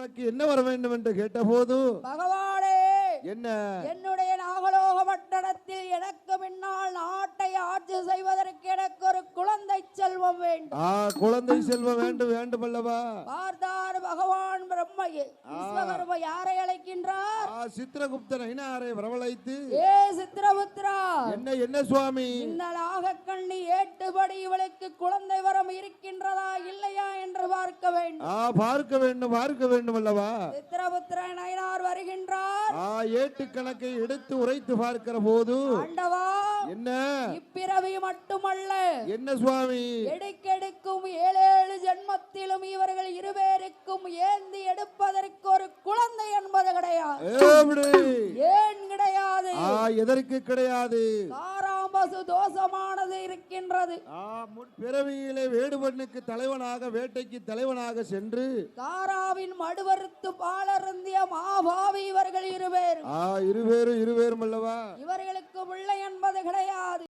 உனக்கு என்ன வர வேண்டும் என்று கேட்டபோது பகவானே என்ன? என்னுடைய நாகலோக பட்டணத்தில் எனக்கு முன்னால் நாட்டை ஆட்சி செய்வதற்கு எனக்கு ஒரு குழந்தை செல்வம் வேண்டும். ஆ குழந்தை செல்வம் வேண்டும் வேண்டும் அல்லவா? பார்த்தார் பகவான் பிரம்ம விஸ்வகர்ம யாரை அழைக்கின்றார்? ஆ சித்திரகுப்தன் ஐநாரை வரவழைத்து ஏ சித்திரபுத்ரா என்ன என்ன சுவாமி? இந்த நாகக்கண்ணி ஏட்டுபடி இவளுக்கு குழந்தை வரம் இருக்கின்றதா பார்க்க வேண்டும். ஆ பார்க்க வேண்டும் பார்க்க வேண்டும் அல்லவா? சித்திரபுத்திரன் நயனார் வருகின்றார். ஆ ஏட்டு கணக்கை எடுத்து உரைத்து பார்க்கிற போது ஆண்டவா என்ன? இப்பிறவி மட்டுமல்ல. என்ன சுவாமி? எடுக்கெடுக்கும் ஏழேழு ஜென்மத்திலும் இவர்கள் இருவேருக்கும் ஏந்தி எடுப்பதற்கு ஒரு குழந்தை என்பது கிடையாது. ஏன் கிடையாது? எதற்கு கிடையாது? காராம்பசு தோஷமானது இருக்கின்றது. ஆ முற்பிறவியிலே வேடுபண்ணுக்கு தலைவனாக வேட்டைக்கு தலைவனாக சென்று காராவின் மடுவறுத்து பாலருந்திய மாபாவி இவர்கள் இருவேரும் ஆ இருவேறு இருவேறும் அல்லவா? இவர்களுக்கு பிள்ளை என்பது கிடையாது.